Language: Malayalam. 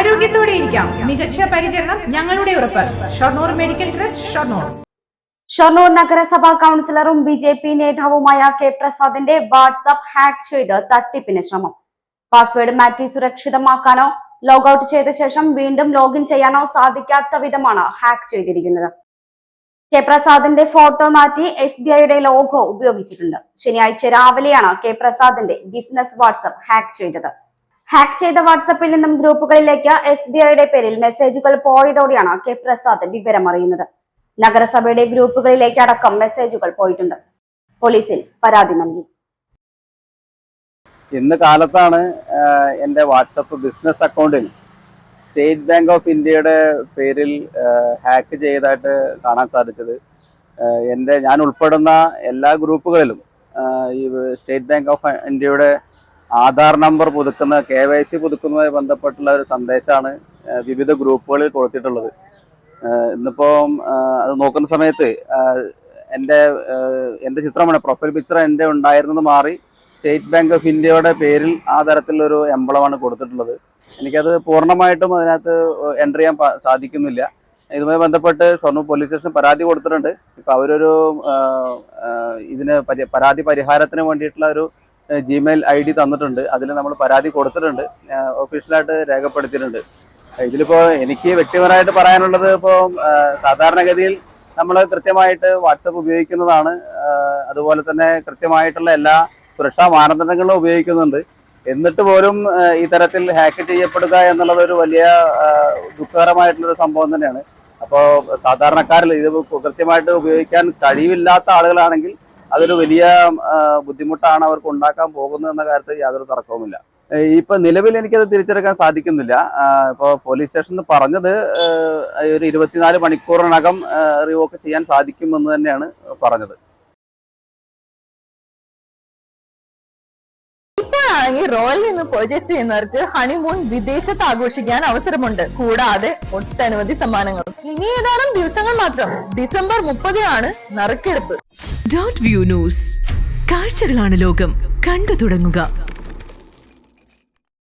ആരോഗ്യത്തോടെ ഇരിക്കാം. മികച്ച പരിചരണം ഞങ്ങളുടെ ഉറപ്പ്. Shoranur medical trust Shoranur. Shoranur നഗരസഭാ കൗൺസിലറും ബി ജെ പി നേതാവുമായ കെ പ്രസാദിന്റെ വാട്സ്ആപ്പ് ഹാക്ക് ചെയ്ത് തട്ടിപ്പിന് ശ്രമം. പാസ്വേഡ് മാറ്റി സുരക്ഷിതമാക്കാനോ ലോഗൌട്ട് ചെയ്ത ശേഷം വീണ്ടും ലോഗിൻ ചെയ്യാനോ സാധിക്കാത്ത വിധമാണ് ഹാക്ക് ചെയ്തിരിക്കുന്നത്. കെ പ്രസാദിന്റെ ഫോട്ടോ മാറ്റി എസ് ബി ഐയുടെ ലോഗോ ഉപയോഗിച്ചിട്ടുണ്ട്. ശനിയാഴ്ച രാവിലെയാണ് കെ പ്രസാദിന്റെ ബിസിനസ് വാട്സ്ആപ്പ് ഹാക്ക് ചെയ്തത്. ഹാക്ക് ചെയ്ത വാട്സപ്പിൽ നിന്നും ഗ്രൂപ്പുകളിലേക്ക് എസ് ബി ഐയുടെ പേരിൽ മെസ്സേജുകൾ പോയതോടെയാണ് കെ പ്രസാദ് വിവരമറിയുന്നത്. നഗരസഭയുടെ ഗ്രൂപ്പുകളിലേക്ക് അടക്കം മെസ്സേജുകൾ പോയിട്ടുണ്ട്. പോലീസിൽ പരാതി നൽകി. ഇന്ന് കാലത്താണ് എന്റെ വാട്സപ്പ് ബിസിനസ് അക്കൗണ്ടിൽ സ്റ്റേറ്റ് ബാങ്ക് ഓഫ് ഇന്ത്യയുടെ പേരിൽ ഹാക്ക് ചെയ്തതായിട്ട് കാണാൻ സാധിച്ചത്. എന്റെ ഞാൻ ഉൾപ്പെടുന്ന എല്ലാ ഗ്രൂപ്പുകളിലും ഈ സ്റ്റേറ്റ് ബാങ്ക് ഓഫ് ഇന്ത്യയുടെ ആധാർ നമ്പർ പുതുക്കുന്ന കെ വൈ സി പുതുക്കുന്നതുമായി ബന്ധപ്പെട്ടുള്ള ഒരു സന്ദേശമാണ് വിവിധ ഗ്രൂപ്പുകളിൽ കൊടുത്തിട്ടുള്ളത് ഇന്നിപ്പോൾ അത് നോക്കുന്ന സമയത്ത് എന്റെ എന്റെ ചിത്രമാണ് പ്രൊഫൈൽ പിക്ചർ എന്റെ ഉണ്ടായിരുന്നത് മാറി സ്റ്റേറ്റ് ബാങ്ക് ഓഫ് ഇന്ത്യയുടെ പേരിൽ ആ തരത്തിലൊരു എംബളമാണ് കൊടുത്തിട്ടുള്ളത്. എനിക്കത് പൂർണമായിട്ടും അതിനകത്ത് എന്റർ ചെയ്യാൻ സാധിക്കുന്നില്ല. ഇതുമായി ബന്ധപ്പെട്ട് ഷൊർണൂർ പോലീസ് സ്റ്റേഷൻ പരാതി കൊടുത്തിട്ടുണ്ട്. ഇപ്പം അവരൊരു ഇതിന് പരി- പരാതി പരിഹാരത്തിന് വേണ്ടിയിട്ടുള്ള ഒരു ജിമെയിൽ ഐ ഡി തന്നിട്ടുണ്ട്. അതിൽ നമ്മൾ പരാതി കൊടുത്തിട്ടുണ്ട്. ഒഫീഷ്യലായിട്ട് രേഖപ്പെടുത്തിയിട്ടുണ്ട്. ഇതിലിപ്പോൾ എനിക്ക് വ്യക്തിപരമായിട്ട് പറയാനുള്ളത് ഇപ്പോൾ സാധാരണഗതിയിൽ നമ്മൾ കൃത്യമായിട്ട് വാട്സപ്പ് ഉപയോഗിക്കുന്നതാണ്. അതുപോലെ തന്നെ കൃത്യമായിട്ടുള്ള എല്ലാ സുരക്ഷാ മാനദണ്ഡങ്ങളും ഉപയോഗിക്കുന്നുണ്ട്. എന്നിട്ട് പോലും ഈ തരത്തിൽ ഹാക്ക് ചെയ്യപ്പെടുക എന്നുള്ളത് ഒരു വലിയ ദുഃഖകരമായിട്ടുള്ളൊരു സംഭവം തന്നെയാണ്. അപ്പോൾ സാധാരണക്കാരിൽ ഇത് കൃത്യമായിട്ട് ഉപയോഗിക്കാൻ കഴിവില്ലാത്ത ആളുകളാണെങ്കിൽ അതൊരു വലിയ ബുദ്ധിമുട്ടാണ് അവർക്ക് ഉണ്ടാക്കാൻ പോകുന്നത് എന്ന കാര്യത്തിൽ യാതൊരു തർക്കവുമില്ല. ഇപ്പൊ നിലവിൽ എനിക്കത് തിരിച്ചെടുക്കാൻ സാധിക്കുന്നില്ല. ഇപ്പോൾ ഇപ്പൊ പോലീസ് സ്റ്റേഷനിൽ പറഞ്ഞത് ഒരു ഇരുപത്തിനാല് മണിക്കൂറിനകം റിവോക്ക് ചെയ്യാൻ സാധിക്കുമെന്ന് തന്നെയാണ് പറഞ്ഞത്. ഇപ്പോഴാണെങ്കിൽ റോയൽ നിന്ന് പർച്ചേസ് ചെയ്യുന്നവർക്ക് ഹണിമൂൺ വിദേശത്ത് ആഘോഷിക്കാൻ അവസരമുണ്ട്. കൂടാതെ ഒട്ടനവധി സമ്മാനങ്ങളും. ഇനി ഏതാനും ദിവസങ്ങൾ മാത്രം. ഡിസംബർ മുപ്പതിനാണ് നറുക്കെടുപ്പ്. ഡോട്ട് വ്യൂ ന്യൂസ് കാഴ്ചകളാണ് ലോകം. കണ്ടു തുടങ്ങുക.